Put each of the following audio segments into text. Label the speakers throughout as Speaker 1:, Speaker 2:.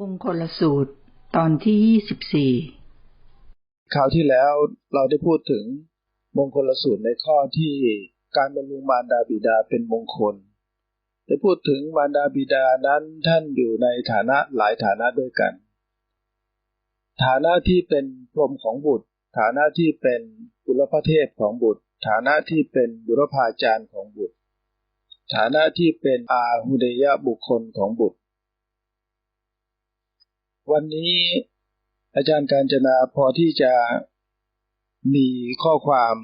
Speaker 1: มงคลสูตรตอนที่ยี่สิบสี่
Speaker 2: คราวที่แล้วเราได้พูดถึงมงคลสูตรในข้อที่การบำรุงมารดาบิดาเป็นมงคล ได้พูดถึงมารดาบิดานั้นท่านอยู่ในฐานะหลายฐานะด้วยกัน ฐานะที่เป็นพรมของบุตร ฐานะที่เป็นบุรพเทพของบุตร ฐานะที่เป็นบุรพาจารย์ของบุตร ฐานะที่เป็นอาหุเดยะบุคคลของบุตร วันนี้อาจารย์การจนาพอที่จะมีข้อความ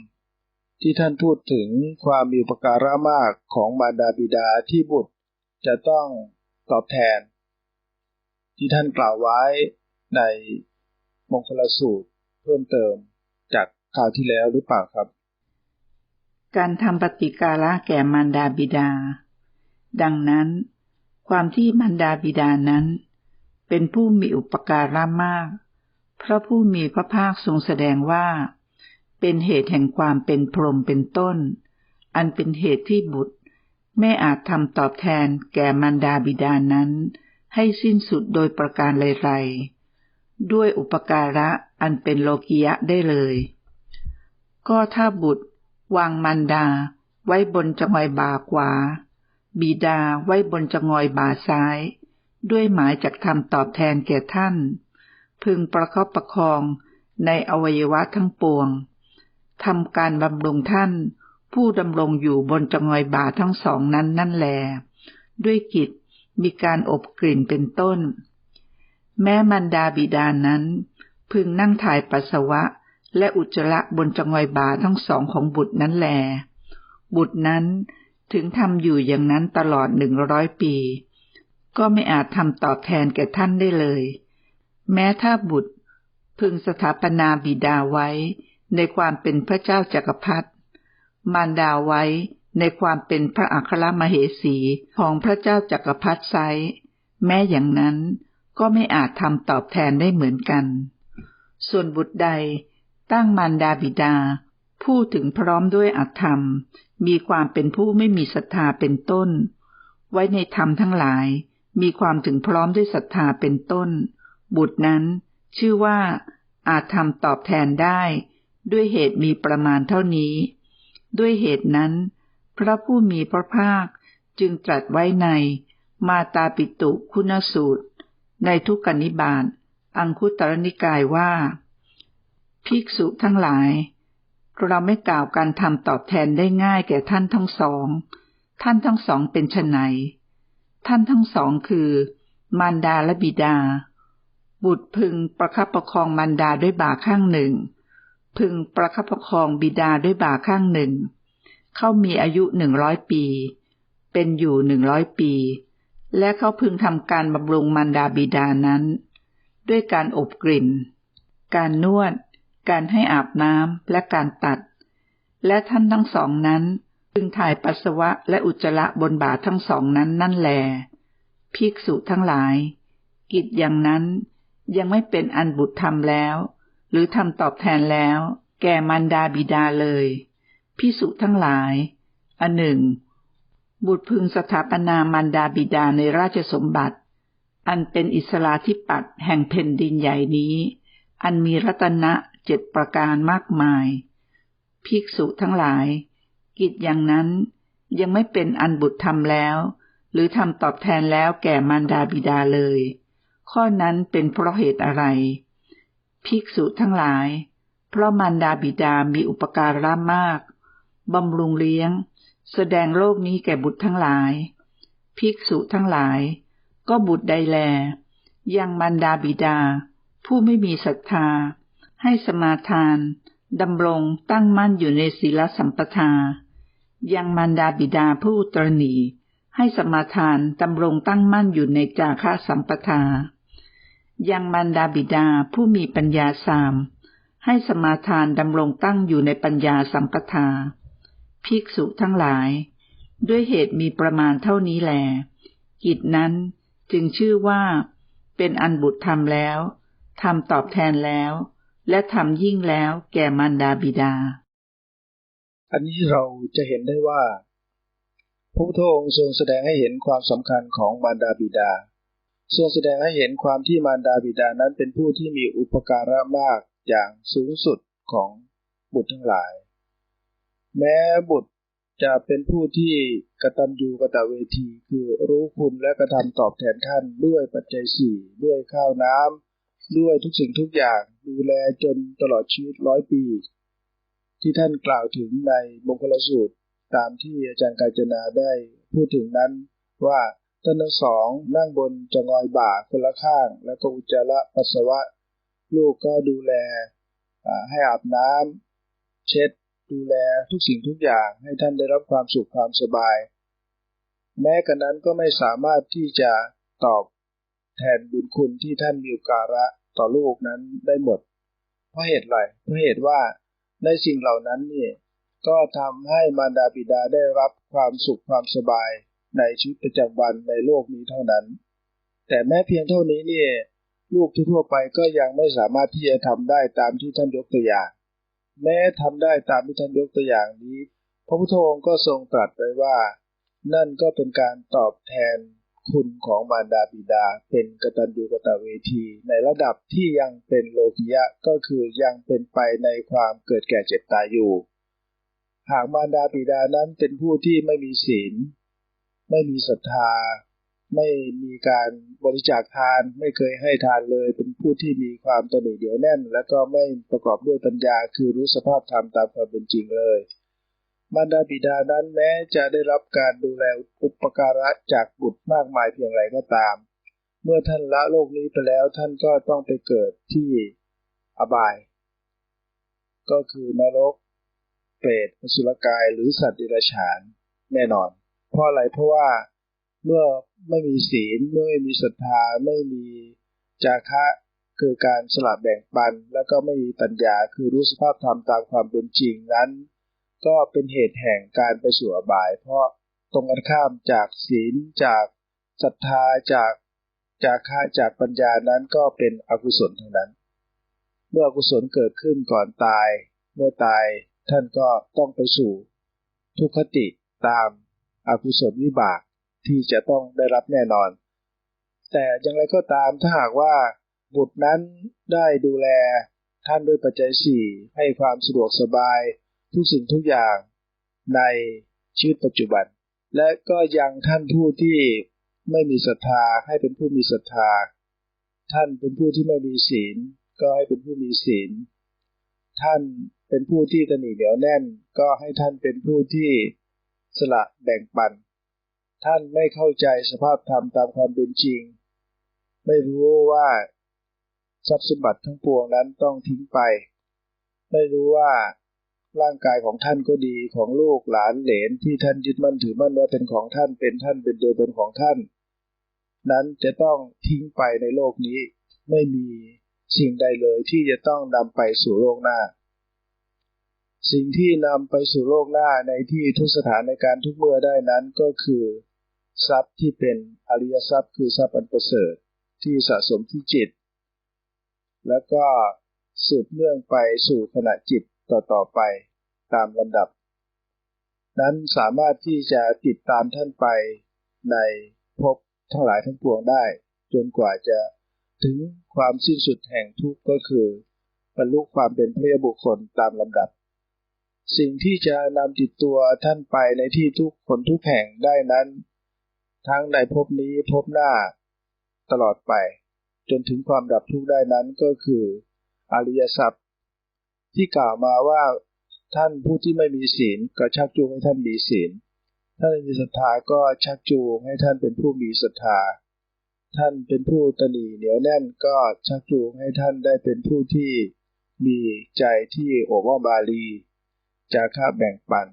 Speaker 2: ที่ท่านพูดถึงความมีอุปการะมากของมารดาบิดาที่บุตรจะต้องตอบแทน ที่ท่านกล่าวไว้ในมงคลสูตรเพิ่มเติมจากคราวที่แล้วหรือเปล่าครับ
Speaker 1: การทำปฏิการะแก่มารดาบิดา ดังนั้น ความที่มารดาบิดานั้น เป็นผู้มีอุปการะมาก เพราะผู้มีพระภาคทรงแสดงว่า เป็นเหตุแห่งความเป็นพรหมเป็นต้น อันเป็นเหตุที่บุตร ไม่อาจทำตอบแทนแก่มารดาบิดานั้น ให้สิ้นสุดโดยประการไรๆด้วยอุปการะอันเป็นโลกิยะได้เลย ก็ถ้าบุตร วางมารดาไว้บนจงอยบ่าขวา บิดาไว้บนจงอยบ่าซ้าย ด้วยหมายจากทำตอบแทนแก่ท่าน พึงประคับประคองในอวัยวะทั้งปวงทำการบำรุงท่าน ผู้ดำรงอยู่บนจงอยบาทั้งสองนั้นนั่นแล ด้วยกิจมีการอบกลิ่นเป็นต้น แม้มันดาบิดานั้น พึงนั่งถ่ายปัสสาวะและอุจจาระบนจงอยบาทั้งสองของบุตรนั้นแล บุตรนั้นถึงทำอยู่อย่างนั้นตลอดหนึ่งร้อยปี ก็ไม่อาจทำตอบแทนแก่ท่านได้เลย แม้ถ้าบุตรพึงสถาปนาบิดาไว้ในความเป็นพระเจ้าจักรพรรดิมารดาไว้ในความเป็นพระอัครมเหสีของพระเจ้าจักรพรรดิไซแม้อย่างนั้นก็ไม่อาจทำตอบแทนได้เหมือนกัน ส่วนบุตรใดตั้งมารดาบิดา ผู้ถึงพร้อมด้วยอัตธรรม มีความเป็นผู้ไม่มีศรัทธาเป็นต้น ไว้ในธรรมทั้งหลาย มีความถึงพร้อมด้วยศรัทธาเป็นต้น บุตรนั้น ชื่อว่า อาจทำตอบแทนได้ ด้วยเหตุมีประมาณเท่านี้ ด้วยเหตุนั้น พระผู้มีพระภาคจึงตรัสไว้ใน มาตาปิตุคุณสูตร ในทุกกนิบาตอังคุตรนิกายว่า ภิกษุทั้งหลาย เราไม่กล่าวการทำตอบแทนได้ง่ายแก่ท่านทั้งสอง ท่านทั้งสองเป็นชนไหน ท่านทั้งสองคือ มารดาและบิดา บุตรพึงประคับประคองมารดาด้วยบ่าข้างหนึ่ง พึงประคับประคองบิดาด้วยบ่าข้างหนึ่ง เขามีอายุหนึ่งร้อยปี เป็นอยู่หนึ่งร้อยปี และเขาพึงทำการบำรุงมารดาบิดานั้น ด้วยการอบกลิ่น การนวด การให้อาบน้ำและการตัด และท่านทั้งสองนั้น พึงถ่ายปัสสาวะและอุจจาระบนบาทั้งสองนั้นนั่นแล ภิกษุทั้งหลาย กิจอย่างนั้นยังไม่เป็นอันบุตรทำแล้ว หรือทำตอบแทนแล้ว แก่มารดาบิดาเลยภิกษุทั้งหลาย อันหนึ่ง บุตรพึงสถาปนามารดาบิดาในราชสมบัติ อันเป็นอิสลาธิปัตย์แห่งแผ่นดินใหญ่นี้ อันมีรัตนะเจ็ดประการมากมาย ภิกษุทั้งหลาย กิจอย่างนั้นยังไม่เป็นอันบุตรทำแล้ว หรือทำตอบแทนแล้วแก่มารดาบิดาเลย ข้อนั้นเป็นเพราะเหตุอะไร ภิกษุทั้งหลาย เพราะมารดาบิดามีอุปการะมากบำรุงเลี้ยง แสดงโลกนี้แก่บุตรทั้งหลาย ภิกษุทั้งหลาย ก็บุตรใดแล ยังมารดาบิดา ผู้ไม่มีศรัทธา ให้สมาทานดำรงตั้งมั่นอยู่ในศีลสัมปทา ยังมารดาบิดาผู้ตรณีให้สมาทานดำรงตั้งมั่นอยู่ในจาคะสัมปทา ยังมารดาบิดาผู้มีปัญญาสาม ให้สมาทานดำรงตั้งอยู่ในปัญญาสัมปทา ภิกษุทั้งหลาย ด้วยเหตุมีประมาณเท่านี้แลกิจนั้นจึงชื่อว่า เป็นอันบุตรทำแล้วทำตอบแทนแล้ว และทำยิ่งแล้วแก่มารดาบิดา
Speaker 2: อันนี้เราจะเห็นได้ว่า พระพุทธองค์ทรงแสดงให้เห็นความสำคัญของมารดาบิดา ทรงแสดงให้เห็นความที่มารดาบิดานั้นเป็นผู้ที่มีอุปการะมากอย่างสูงสุดของบุตรทั้งหลาย แม้บุตรจะเป็นผู้ที่กระตัญญูกระตะเวที คือรู้คุณและกระทำตอบแทนท่านด้วยปัจจัยสี่ด้วยข้าวน้ำด้วยทุกสิ่งทุกอย่างดูแลจนตลอดชีวิตร้อยปี ที่ท่านกล่าวถึงในมงคลสูตร ตามที่อาจารย์กาญจนาได้พูดถึงนั้น ว่าท่านทั้งสองนั่งบนจงอยบ่าคนละข้าง แล้วก็อุจจาระปัสสาวะ ลูกก็ดูแลให้อาบน้ำเช็ดดูแลทุกสิ่งทุกอย่างให้ท่านได้รับความสุขความสบาย แม้กระนั้นก็ไม่สามารถที่จะตอบแทนบุญคุณที่ท่านมีการะต่อลูกนั้นได้หมด เพราะเหตุไรเพราะเหตุว่า ในสิ่งเหล่านั้นนี่ก็ทำให้มารดาบิดาได้รับความสุขความสบายในชีวิตประจำวันในโลกนี้เท่านั้น แต่แม้เพียงเท่านี้นี่ลูกทั่วไปก็ยังไม่สามารถที่จะทำได้ตามที่ท่านยกตัวอย่าง แม้ทำได้ตามที่ท่านยกตัวอย่างนี้ พระพุทธองค์ก็ทรงตรัสไว้ว่า นั่นก็เป็นการตอบแทน คุณของมารดาบิดา เป็นกตัญญูกตเวที ในระดับที่ยังเป็นโลกิยะก็คือยังเป็นไปในความเกิดแก่เจ็บตายอยู่ หากมารดาบิดานั้นเป็นผู้ที่ไม่มีศีล ไม่มีศรัทธา ไม่มีการบริจาคทานไม่เคยให้ทานเลย เป็นผู้ที่มีความตนีเดียวแน่น และก็ไม่ประกอบด้วยปัญญาคือรู้สภาพธรรมตามความเป็นจริงเลย มารดาบิดานั้นแม้จะได้รับการดูแลอุปการะจากบุตรมากมายเพียงไรก็ตาม เมื่อท่านละโลกนี้ไปแล้วท่านก็ต้องไปเกิดที่อบาย ก็คือนรก เปรตสุรกายหรือสัตว์ดิรัจฉานแน่นอน เพราะอะไรเพราะว่าเมื่อไม่มีศีลเมื่อไม่มีศรัทธาไม่มีจาคะคือการสลับแบ่งปัน แล้วก็ไม่มีปัญญาคือรู้สภาพธรรมตามความเป็นจริงนั้น ก็เป็นเหตุแห่งการไปสู่อบาย เพราะตรงกันข้ามจากศีลจากศรัทธาจากจาคะจากปัญญานั้นก็เป็นอกุศลทั้งนั้น เมื่ออกุศลเกิดขึ้นก่อนตาย เมื่อตายท่านก็ต้องไปสู่ทุกขติตามอกุศลวิบากที่จะต้องได้รับแน่นอน แต่อย่างไรก็ตามถ้าหากว่าบุตรนั้นได้ดูแลท่านด้วยปัจจัยสี่ให้ความสะดวกสบาย ทุกสิ่งทุกอย่างในชีวิตปัจจุบัน และก็ยังท่านผู้ที่ไม่มีศรัทธาให้เป็นผู้มีศรัทธา ท่านเป็นผู้ที่ไม่มีศีล ก็ให้เป็นผู้มีศีล ท่านเป็นผู้ที่ตนีเหนียวแน่น ก็ให้ท่านเป็นผู้ที่สละแบ่งปัน ท่านไม่เข้าใจสภาพธรรมตามความเป็นจริง ไม่รู้ว่าทรัพย์สมบัติทั้งปวงนั้นต้องทิ้งไป ไม่รู้ว่า ร่างกายของท่านก็ดีของลูกหลานเหลนที่ท่านยึดมั่นถือมั่นว่าเป็นของท่านเป็นท่านเป็นตัวตนของท่าน นั้นจะต้องทิ้งไปในโลกนี้ ไม่มีสิ่งใดเลยที่จะต้องนำไปสู่โลกหน้า สิ่งที่นำไปสู่โลกหน้าในที่ทุกสถานในการทุกเมื่อได้นั้นก็คือ ทรัพย์ที่เป็นอริยทรัพย์ คือทรัพย์อันประเสริฐที่สะสมที่จิต แล้วก็สืบเนื่องไปสู่ขณะจิต ต่อๆไปตามลำดับ นั้นสามารถที่จะติดตามท่านไปในภพทั้งหลายทั้งปวงได้ จนกว่าจะถึงความสิ้นสุดแห่งทุกข์ก็คือบรรลุความเป็นพระบุคคลตามลำดับ สิ่งที่จะนำติดตัวท่านไปในที่ทุกคนทุกแห่งได้นั้น ทั้งในภพนี้ภพหน้า ตลอดไป จนถึงความดับทุกข์ได้นั้นก็คือ อริยทรัพ ที่กล่าวมาว่าท่านผู้ที่ไม่มีศีลก็ชักจูงให้ท่านมีศีล ท่านมีศรัทธาก็ชักจูงให้ท่านเป็นผู้มีศรัทธา ท่านเป็นผู้ตนีเหนียวแน่นก็ชักจูงให้ท่านได้เป็นผู้ที่มีใจที่โอบอ้อมบาลีจาคะแบ่งปัน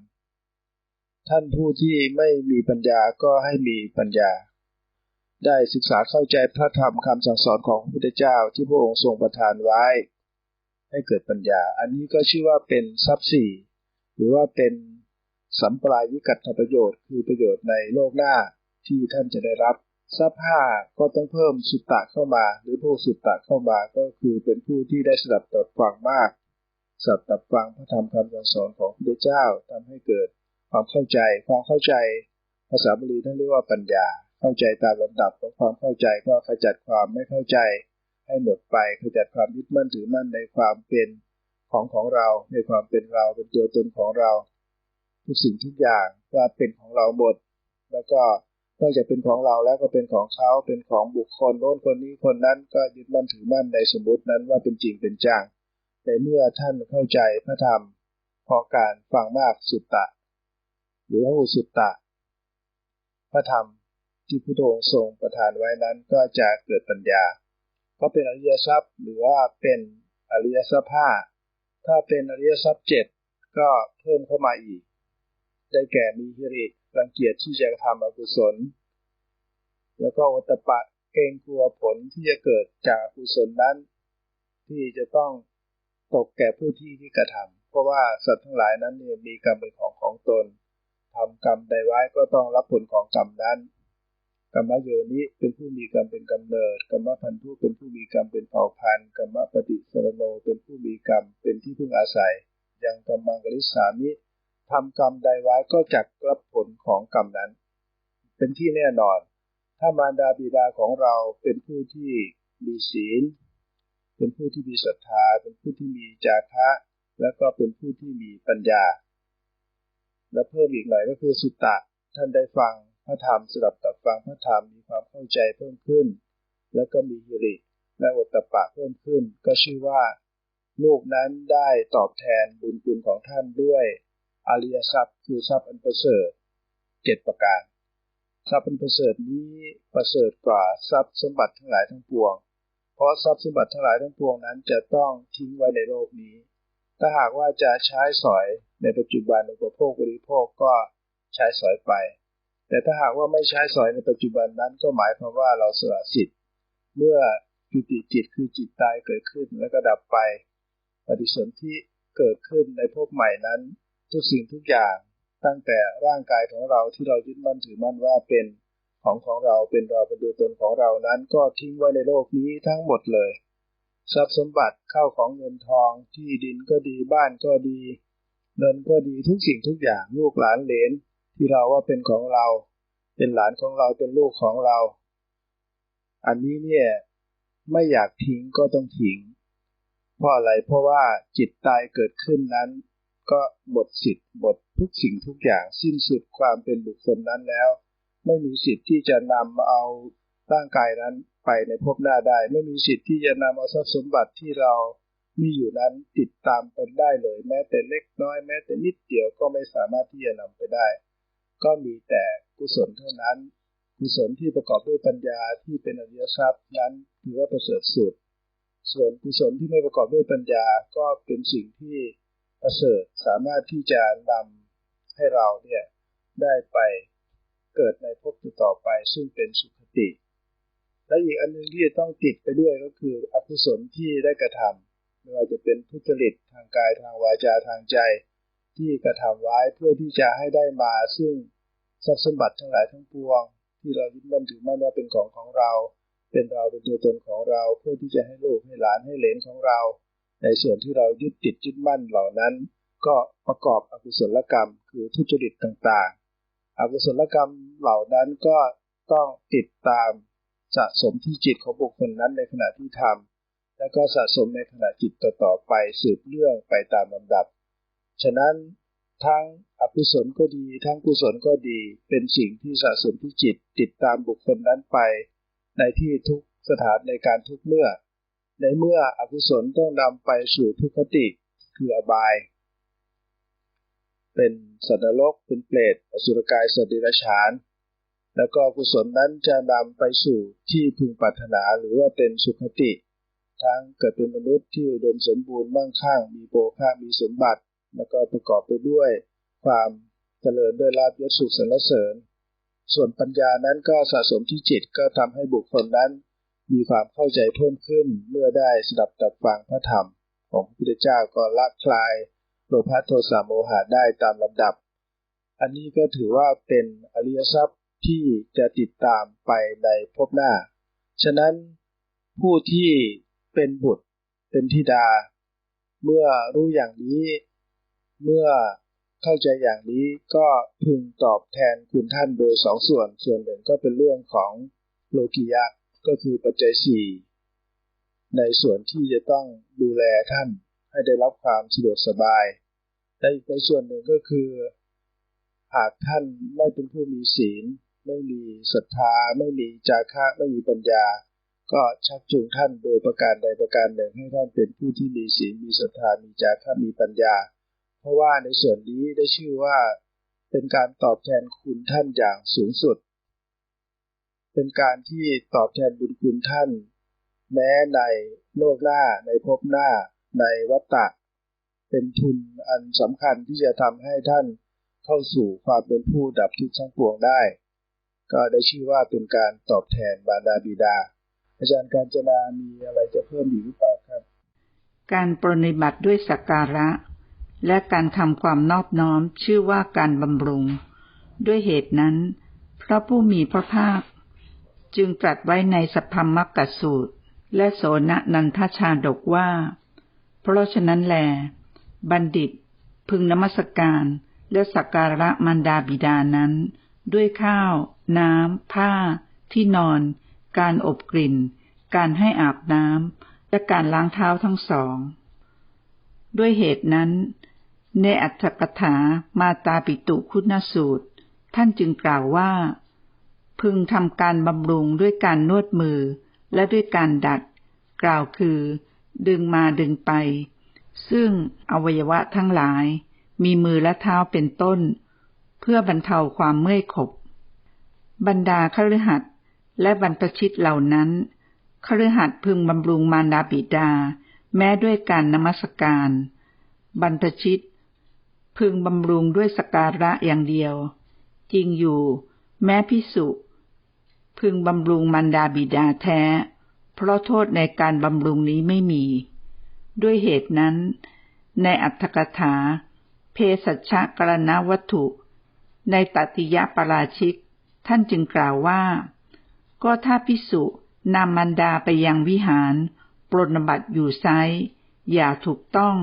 Speaker 2: ท่านผู้ที่ไม่มีปัญญาก็ให้มีปัญญา ได้ศึกษาเข้าใจพระธรรมคำสั่งสอนของพระพุทธเจ้าที่พระองค์ทรงประทานไว้ ให้เกิดปัญญา อันนี้ก็ชื่อว่าเป็นทรัพย์สี่หรือว่าเป็นสัมปรายิกัตถประโยชน์ คือประโยชน์ในโลกหน้าที่ท่านจะได้รับทรัพย์ห้าก็ต้องเพิ่มสุตตะเข้ามา หรือผู้สุตตะเข้ามาก็คือเป็นผู้ที่ได้สดับตัดฟังมากสับตับฟังพระธรรมคำสอนของพระเจ้าทำให้เกิดความเข้าใจความเข้าใจภาษาบาลีท่านเรียกว่าปัญญา เข้าใจตามลำดับของความเข้าใจก็ขจัดความไม่เข้าใจ ให้หมดไปขจัดความยึดมั่นถือมั่นในความเป็นของของเรา ในความเป็นเราเป็นตัวตนของเรา ทุกสิ่งทุกอย่างว่าเป็นของเราหมด แล้วก็นอกจากเป็นของเราแล้วก็เป็นของเขาเป็นของบุคคลโน้นคนนี้คนนั้นก็ยึดมั่นถือมั่นในสมมตินั้นว่าเป็นจริงเป็นจังแต่เมื่อท่านเข้าใจพระธรรมพราะการฟังมากสุตตะ หรือว่าสุตตะ พระธรรมที่พระองค์ทรงประทานไว้นั้นก็จะเกิดปัญญา ก็เป็นอริยทรัพย์ หรือว่าเป็นอริยทรัพย์ห้าถ้าเป็นอริยทรัพย์เจ็ดก็เพิ่มเข้ามาอีก ได้แก่มีฮิริรังเกียจที่จะทำอกุศล แล้วก็วัตปะเกรงกลัวผลที่จะเกิดจากอกุศลนั้น ที่จะต้องตกแก่ผู้ที่ที่กระทำเพราะว่าสัตว์ทั้งหลายนั้นเนี่ยมีกรรมเป็นของของตนทำกรรมใดไว้ก็ต้องรับผลของกรรมนั้น กรรมโยนิเป็นผู้มีกรรมเป็นกำเนิดกรรมพันธุเป็นผู้มีกรรมเป็นเผ่าพันธุ์กรรมปฏิสรโนเป็นผู้มีกรรมเป็นที่พึ่งอาศัย ยังกรรมังกริสามิทำกรรมใดไว้ก็จักรับผลของกรรมนั้น เป็นที่แน่นอน ถ้ามารดาบิดาของเราเป็นผู้ที่มีศีล เป็นผู้ที่มีศรัทธา เป็นผู้ที่มีจาคะ แล้วก็เป็นผู้ที่มีปัญญา และเพิ่มอีกหน่อยก็คือสุตตะท่านได้ฟัง พระธรรมสดับตับฟังพระธรรมมีความเข้าใจเพิ่มขึ้น แล้วก็มีฮิริและวัตปะเพิ่มขึ้น ก็ชื่อว่า ลูกนั้นได้ตอบแทนบุญคุณของท่านด้วยอริยทรัพย์คือทรัพย์อันประเสริฐเจ็ดประการ ทรัพย์อันประเสริฐนี้ประเสริฐกว่าทรัพย์สมบัติทั้งหลายทั้งปวง เพราะทรัพย์สมบัติทั้งหลายทั้งปวงนั้นจะต้องทิ้งไว้ในโลกนี้ ถ้าหากว่าจะใช้สอยในปัจจุบันอุปโภคบริโภคก็ใช้สอยไป แต่ถ้าหากว่าไม่ใช้สอยในปัจจุบันนั้น ก็หมายความว่าเราสละสิทธิ์เมื่อจุติจิตคือจิตตายเกิดขึ้นแล้วก็ดับไป ปฏิสนธิเกิดขึ้นในภพใหม่นั้น ทุกสิ่งทุกอย่างตั้งแต่ร่างกายของเราที่เรายึดมั่นถือมั่นว่าเป็นของของเราเป็นเราเป็นตัวตนของเรานั้น ก็ทิ้งไว้ในโลกนี้ทั้งหมดเลย ทรัพย์สมบัติเข้าของเงินทองที่ดินก็ดีบ้านก็ดี เงินก็ดีทุกสิ่งทุกอย่างลูกหลานเหลน ที่เราว่าเป็นของเรา เป็นหลานของเราเป็นลูกของเรา อันนี้เนี่ยไม่อยากทิ้งก็ต้องทิ้งเพราะอะไรเพราะว่าจิตตายเกิดขึ้นนั้น ก็หมดสิทธิ์หมดทุกสิ่งทุกอย่างสิ้นสุดความเป็นบุคคลนั้นแล้ว ไม่มีสิทธิ์ที่จะนำเอาร่างกายนั้นไปในภพหน้าได้ ไม่มีสิทธิ์ที่จะนำเอาทรัพย์สมบัติที่เรามีอยู่นั้นติดตามไปได้เลย แม้แต่เล็กน้อย แม้แต่นิดเดียวก็ไม่สามารถที่จะนำไปได้ ก็มีแต่กุศลเท่านั้น กุศลที่ประกอบด้วยปัญญาที่เป็นอริยทรัพย์นั้นถือว่าประเสริฐสุด ส่วนกุศลที่ไม่ประกอบด้วยปัญญาก็เป็นสิ่งที่ประเสริฐสามารถที่จะนำให้เราเนี่ยได้ไปเกิดในภพต่อไปซึ่งเป็นสุขติ และอีกอันนึงที่จะต้องติดไปด้วยก็คืออกุศลที่ได้กระทำไม่ว่าจะเป็นทุจริตทางกายทางวาจาทางใจ ที่กระทำไว้เพื่อที่จะให้ได้มาซึ่งทรัพย์สมบัติทั้งหลายทั้งปวง ที่เรายึดมั่นถือมั่นว่าเป็นของของเรา เป็นเราเป็นตัวตนของเรา เพื่อที่จะให้ลูกให้หลานให้เหลนของเรา ในส่วนที่เรายึดติดยึดมั่นเหล่านั้น ก็ประกอบอกุศลกรรม คือทุจริตต่างๆ อกุศลกรรมเหล่านั้นก็ต้องติดตามสะสมที่จิตของบุคคลนั้นในขณะที่ทำแล้วก็สะสมในขณะจิตต่อๆไปสืบเรื่องไปตามลำดับ ฉะนั้นทั้งอกุศลก็ดี ทั้งกุศลก็ดี เป็นสิ่งที่สะสมที่จิตติดตามบุคคลนั้นไป ในที่ทุกสถานในการทุกเมื่อ ในเมื่ออกุศลต้องนำไปสู่ทุกขติคืออบาย เป็นสัตว์นรกเป็นเปรตอสุรกายสัตว์เดรัจฉาน แล้วก็กุศลนั้นจะนำไปสู่ที่พึงปรารถนาหรือว่าเป็นสุขติ ทั้งเกิดเป็นมนุษย์ที่อุดมสมบูรณ์มั่งคั่งมีโภคามีสมบัติ แล้วก็ประกอบไปด้วยความเจริญด้วยลาภยศสุขสรรเสริญ ส่วนปัญญานั้นก็สะสมที่จิตก็ทำให้บุคคลนั้น มีความเข้าใจเพิ่มขึ้นเมื่อได้สดับตับฟังพระธรรม ของพระพุทธเจ้าก็ละคลายโลภะโทสะโมหะได้ตามลำดับ อันนี้ก็ถือว่าเป็นอริยทรัพย์ที่จะติดตามไปในภพหน้า ฉะนั้นผู้ที่เป็นบุตรเป็นธิดา เมื่อรู้อย่างนี้ เมื่อเข้าใจอย่างนี้ก็พึงตอบแทนคุณท่านโดยสองส่วน ส่วนหนึ่งก็เป็นเรื่องของโลกิยะก็คือปัจจัยสี่ในส่วนที่จะต้องดูแลท่านให้ได้รับความสะดวกสบาย และอีกในส่วนหนึ่งก็คือ หากท่านไม่เป็นผู้มีศีล ไม่มีศรัทธา ไม่มีจาระไม่มีปัญญา ก็ชักจูงท่านโดยประการใดประการหนึ่งให้ท่านเป็นผู้ที่มีศีลมีศรัทธามีจาระมีปัญญา เพราะว่าในส่วนนี้ได้ชื่อว่า เป็นการตอบแทนคุณท่านอย่างสูงสุด เป็นการที่ตอบแทนบุญคุณท่าน แม้ในโลกหน้าในภพหน้า ในวัฏฏะเป็นทุนอันสำคัญที่จะทำให้ท่านเข้าสู่ความเป็นผู้ดับทุกข์ทั้งปวงได้ ก็ได้ชื่อว่าเป็นการตอบแทนบารดาบิดา อาจารย์การจนามีอะไรจะเพิ่มอีกหรือเปล่าครับ
Speaker 1: การปรนิบัติด้วยสักการะ และการทำความนอบน้อมชื่อว่าการบำรุง ด้วยเหตุนั้น พระผู้มีพระภาค จึงตรัสไว้ในสัพพมักกสูตร และโสนนันทชาดกว่า เพราะฉะนั้นแล บัณฑิตพึงนมัสการและสักการะมารดาบิดานั้น ด้วยข้าว น้ำ ผ้า ที่นอน การอบกลิ่น การให้อาบน้ำและการล้างเท้าทั้งสอง ด้วยเหตุนั้น ในอัตถกถามาตาปิตุคุณสูตร ท่านจึงกล่าวว่า พึงทำการบำรุงด้วยการนวดมือและด้วยการดัด กล่าวคือ ดึงมาดึงไป ซึ่งอวัยวะทั้งหลาย มีมือและเท้าเป็นต้น เพื่อบรรเทาความเมื่อยขบบรรดาคฤหัสถ์และบรรพชิตเหล่านั้นคฤหัสถ์พึงบำรุงมารดาบิดา แม้ด้วยการนมัสการ บรรพชิต พึงบำรุงด้วยสการะอย่างเดียว จริงอยู่ แม้พิสุพึงบำรุงมารดาบิดาแท้ เพราะโทษในการบำรุงนี้ไม่มี ด้วยเหตุนั้น ในอัตถกถา เพสัชกรณวัตถุ ในตติยปราชิก ท่านจึงกล่าวว่า ก็ถ้าพิสุนำมันดาไปยังวิหาร ปรนบัติอยู่ไซอย่าถูกต้อง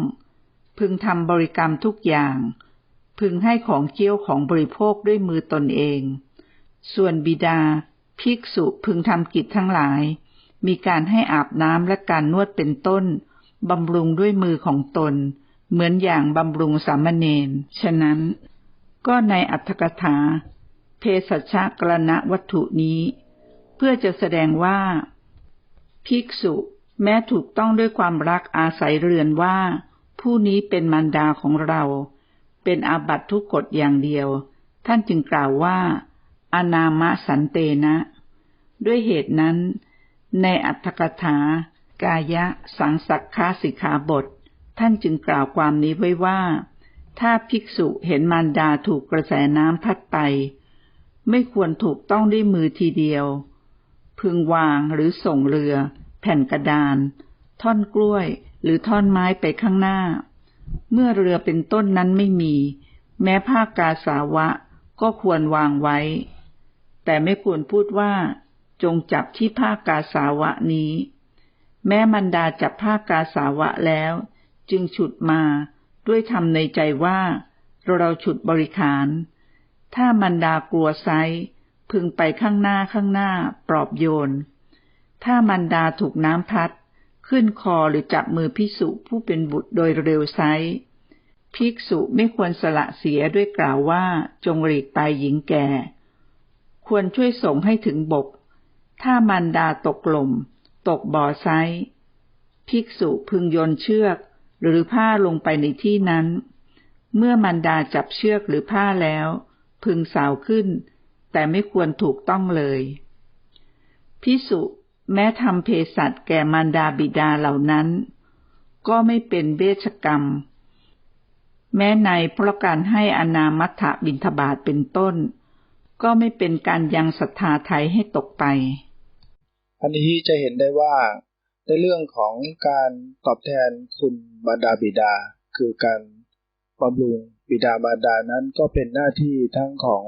Speaker 1: พึงทำบริกรรมทุกอย่าง พึงให้ของเกี้ยวของบริโภคด้วยมือตนเอง ส่วนบิดา ภิกษุพึงทำกิจทั้งหลาย มีการให้อาบน้ำและการนวดเป็นต้น บำรุงด้วยมือของตน เหมือนอย่างบำรุงสามเณร ฉะนั้น ก็ในอัตถกถา เพศชกรณวัตถุนี้ เพื่อจะแสดงว่า ภิกษุแม้ถูกต้องด้วยความรักอาศัยเรือนว่า ผู้นี้เป็นมารดาของเรา เป็นอาบัตทุกกฎอย่างเดียว ท่านจึงกล่าวว่า อนามะสันเตนะ ด้วยเหตุนั้น ในอัตถกถากายะสังสักคาสิกขาบท ท่านจึงกล่าวความนี้ไว้ว่า ถ้าภิกษุเห็นมารดาถูกกระแสน้ำพัดไป ไม่ควรถูกต้องด้วยมือทีเดียว พึงวางหรือส่งเรือ แผ่นกระดาน ท่อนกล้วย หรือท่อนไม้ไปข้างหน้า เมื่อเรือเป็นต้นนั้นไม่มี แม้ผ้ากาสาวะก็ควรวางไว้ แต่ไม่ควรพูดว่า จงจับที่ผ้ากาสาวะนี้ แม้มันดาจับผ้ากาสาวะแล้ว จึงฉุดมาด้วยทำในใจว่าเราฉุดบริขาร ถ้ามันดากลัวไซพึงไปข้างหน้าข้างหน้าปลอบโยน ถ้ามันดาถูกน้ำพัด ขึ้นคอหรือจับมือพิสุผู้เป็นบุตรโดยเร็วไซภิกษุไม่ควรสละเสียด้วยกล่าวว่าจงหลีกไปหญิงแก่ ควรช่วยส่งให้ถึงบก ถ้ามันดาตกหล่ม ตกบ่อไซภิกษุพึงโยนเชือก หรือผ้าลงไปในที่นั้น เมื่อมันดาจับเชือกหรือผ้าแล้ว พึงสาวขึ้น แต่ไม่ควรถูกต้องเลย พิสุ แม้ทำเพสัตแก่มารดาบิดาเหล่านั้น ก็ไม่เป็นเบชกรรม แม้ในเพราะการให้อนามัตถบินทบาทเป็นต้น ก็ไม่เป็นการยังศรัทธาไทยให้ตกไป
Speaker 2: อันนี้จะเห็นได้ว่า ในเรื่องของการตอบแทนคุณบารดาบิดา คือการบำรุงบิดามารดานั้นก็เป็นหน้าที่ทั้งของ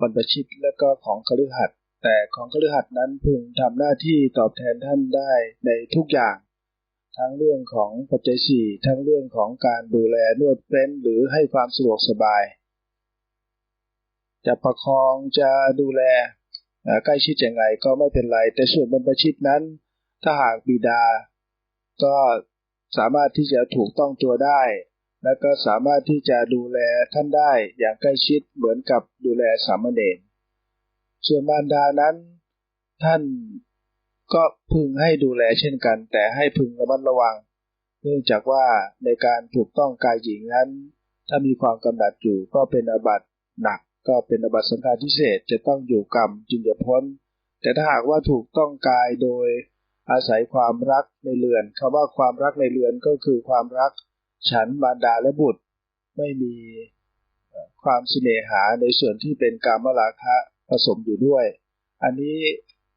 Speaker 2: บรรพชิตและก็ของคฤหัสถ์ แต่ของคฤหัสถ์นั้นพึงทำหน้าที่ตอบแทนท่านได้ในทุกอย่าง ทั้งเรื่องของปัจจัยสี่ทั้งเรื่องของการดูแลนวดเฟ้นหรือให้ความสะดวกสบาย จะประคองจะดูแลใกล้ชิดยังไงก็ไม่เป็นไร แต่ส่วนบรรพชิตนั้น ถ้าหากบิดา ก็สามารถที่จะถูกต้องตัวได้ และก็สามารถที่จะดูแลท่านได้อย่างใกล้ชิดเหมือนกับดูแลสามเณร ส่วนมารดานั้น ท่านก็พึงให้ดูแลเช่นกัน แต่ให้พึงระมัดระวัง เนื่องจากว่าในการถูกต้องกายหญิงนั้น ถ้ามีความกำหนัดอยู่ก็เป็นอบัตหนักก็เป็นอบัตสังฆาทิเศษจะต้องอยู่กรรมจึงจะพ้น แต่ถ้าหากว่าถูกต้องกายโดยอาศัยความรักในเรือนคำว่าความรักในเรือนก็คือความรักฉันมารดาและบุตร ไม่มีความสิเนหาในส่วนที่เป็นกามราคะ ผสมอยู่ด้วย อันนี้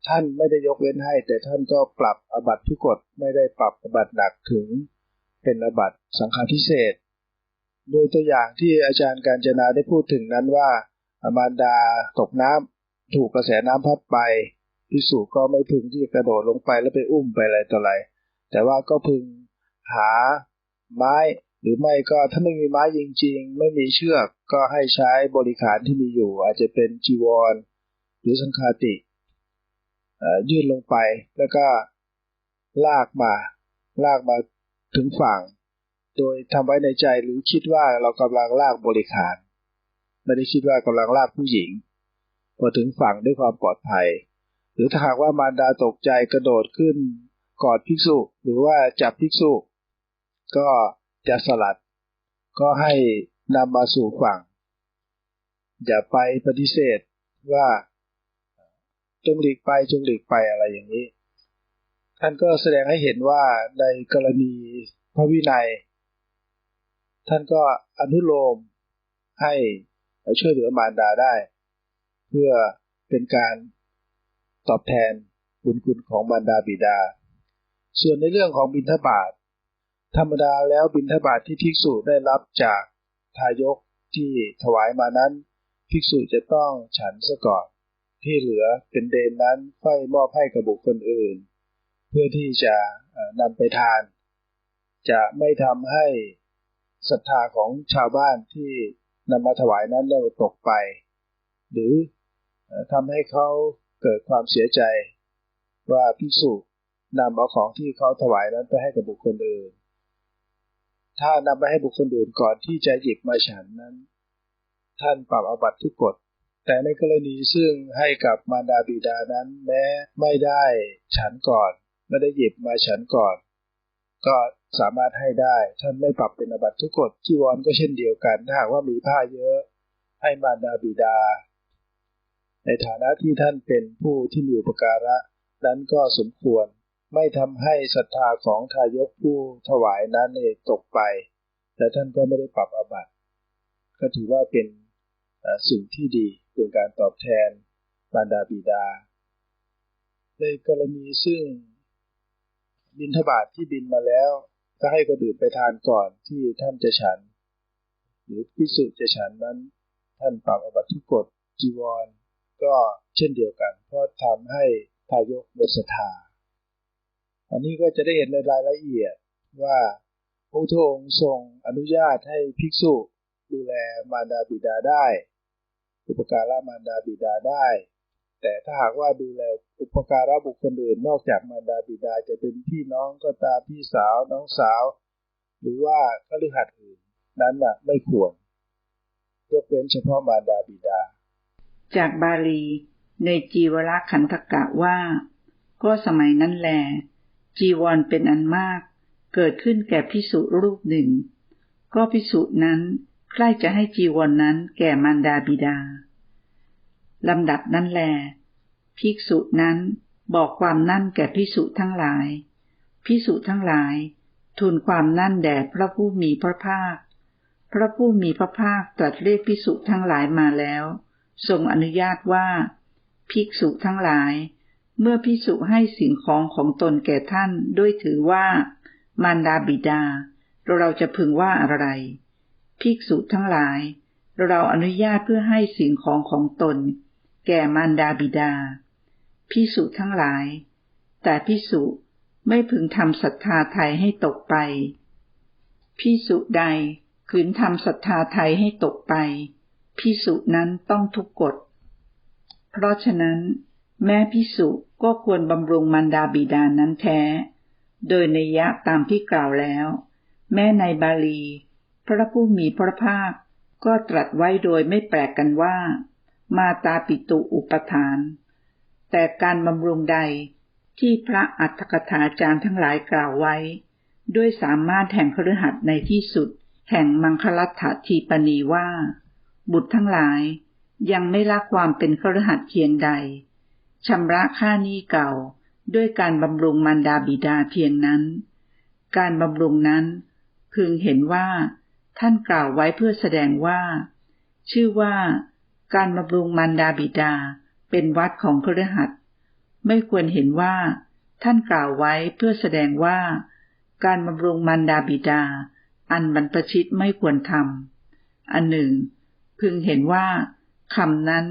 Speaker 2: ท่านไม่ได้ยกเว้นให้ แต่ท่านก็ปรับอบัตทุกกฎไม่ได้ปรับอบัตหนักถึงเป็นอบัตสังฆาทิเศษ โดยตัวอย่างที่อาจารย์การจนาได้พูดถึงนั้นว่าอมารดาตกน้ำถูกกระแสน้ำพัดไปพิสูจก็ไม่พึงที่จะกระโดดลงไปแล้วไปอุ้มไปอะไรต่ออะไร แต่ว่าก็พึงหาไม้หรือไม่ก็ถ้าไม่มีไม้จริงๆ ไม่มีเชือก ก็ให้ใช้บริขารที่มีอยู่ อาจจะเป็นจีวร หรือสังคาติยื่นลงไปแล้วก็ลากมา ลากมาถึงฝั่ง โดยทำไว้ในใจหรือคิดว่าเรากำลังลากบริขาร ไม่ได้คิดว่ากำลังลากผู้หญิง พอถึงฝั่งด้วยความปลอดภัย หรือถ้าหากว่ามารดาตกใจกระโดดขึ้นกอดภิกษุ หรือว่าจับภิกษุ ก็จะสลัด ก็ให้ นำมาสู่ฝั่ง อย่าไปปฏิเสธว่าจงหลีกไปจงหลีกไปอะไรอย่างนี้ ท่านก็แสดงให้เห็นว่าในกรณีพระวินัย ท่านก็อนุโลมให้ช่วยเหลือมารดาได้ เพื่อเป็นการตอบแทนบุญคุณของมารดาบิดา ส่วนในเรื่องของบิณฑบาตธรรมดาแล้วบิณฑบาตที่ภิกษุได้รับจาก ทายกที่ถวายมานั้น ภิกษุจะต้องฉันซะก่อน ที่เหลือเป็นเดนนั้นค่อยมอบให้กับบุคคลอื่น เพื่อที่จะนำไปทาน จะไม่ทำให้ศรัทธาของชาวบ้านที่นำมาถวายนั้นเราตกไป หรือทำให้เขาเกิดความเสียใจว่าพิสุนำเอาของที่เขาถวายนั้นไปให้กับบุคคลอื่น ถ้านำไปให้บุคคลอื่นก่อนที่จะหยิบมาฉันนั้น ท่านปรับอบัตทุกกฎ แต่ในกรณีซึ่งให้กับมารดาบิดานั้นแม้ไม่ได้ฉันก่อน ไม่ได้หยิบมาฉันก่อน ก็สามารถให้ได้ ท่านไม่ปรับเป็นอบัตทุกกฎจีวรก็เช่นเดียวกันถ้าหากว่ามีผ้าเยอะ ให้มารดาบิดา ในฐานะที่ท่านเป็นผู้ที่มีอุปการะนั้นก็สมควร ไม่ทำให้ศรัทธาของทายกผู้ถวายนั้นเตกไปแต่ท่านก็ไม่ได้ปรับอบัตก็ถือว่าเป็นสิ่งที่ดีเป็นการตอบแทนบารดาบิดา ในกรณีซึ่งบินทบาทที่บินมาแล้วก็ให้คนอื่นไปทานก่อนที่ท่านจะฉัน หรือพิสุจะฉันนั้นท่านปรับอบัตทุกกฎจีวร ก็เช่นเดียวกัน เพราะทำให้ทายกบสถา อันนี้ก็จะได้เห็นในรายละเอียดว่าพระองค์ทรงอนุญาตให้ภิกษุดูแลมารดาบิดาได้ อุปการะมารดาบิดาได้ แต่ถ้าหากว่าดูแลอุปการะบุคคลอื่นนอกจากมารดาบิดาจะเป็นพี่น้องก็ตามพี่สาวน้องสาว หรือว่าคฤหัสถ์อื่นนั้นน่ะไม่ควรยกเว้นเฉพาะมารดาบิดา
Speaker 1: จากบาลีในจีวรขันธกะว่า ก็สมัยนั้นแล จีวรเป็นอันมาก เกิดขึ้นแก่พิสุรูปหนึ่ง ก็พิสุนั้นใครจะให้จีวรนนั้นแก่มารดาบิดาลำดับนั้นแล ภิกษุนั้นบอกความนั่นแก่ภิกษุทั้งหลายภิกษุทั้งหลาย ทูลความนั่นแด่พระผู้มีพระภาค พระผู้มีพระภาคตรัสเรียกภิกษุทั้งหลายมาแล้ว ทรงอนุญาตว่า ภิกษุทั้งหลาย เมื่อภิกษุให้สิ่งของของตนแก่ท่านด้วยถือว่า มารดาบิดา เราจะพึงว่าอะไร ภิกษุทั้งหลาย เราอนุญาตเพื่อให้สิ่งของของตน แก่มารดาบิดาภิกษุทั้งหลาย แต่ภิกษุไม่พึงทำศรัทธาไทยให้ตกไป พิสุใดขืนทำศรัทธาไทยให้ตกไป พิสุนั้นต้องทุกกฎ เพราะฉะนั้น แม่พิสุ ก็ควรบำรุงมารดาบิดานั้นแท้ โดยในยะตามที่กล่าวแล้ว แม่ในบาลี พระผู้มีพระภาคก็ตรัสไว้โดยไม่แปลกกันว่า มาตาปิตุอุปทาน แต่การบำรุงใดที่พระอัฏฐกถาจารย์ทั้งหลายกล่าวไว้ ด้วยสามารถแห่งคฤหัสในที่สุด แห่งมังคลัตถทีปณีว่า บุตรทั้งหลายยังไม่ละความเป็นคฤหัสเพียงใด ชำระค่านี้เก่าด้วยการบำรุงมารดาบิดาเพียงนั้น การบำรุงนั้น พึงเห็นว่า ท่านกล่าวไว้เพื่อแสดงว่า ชื่อว่า การบำรุงมารดาบิดาเป็นวัดของคฤหัส ไม่ควรเห็นว่า ท่านกล่าวไว้เพื่อแสดงว่า การบำรุงมารดาบิดา อันบรรพชิตไม่ควรทำอันหนึ่ง พึงเห็นว่าคำนั้น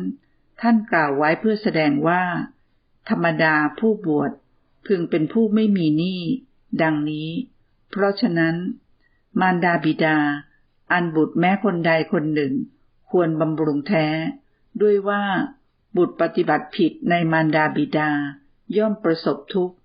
Speaker 1: ท่านกล่าวไว้เพื่อแสดงว่า ธรรมดาผู้บวชพึงเป็นผู้ไม่มีหนี้ดังนี้ เพราะฉะนั้น มารดาบิดา อันบุตรแม้คนใดคนหนึ่ง ควรบำรุงแท้ ด้วยว่าบุตรปฏิบัติผิดในมารดาบิดา ย่อมประสบทุกข์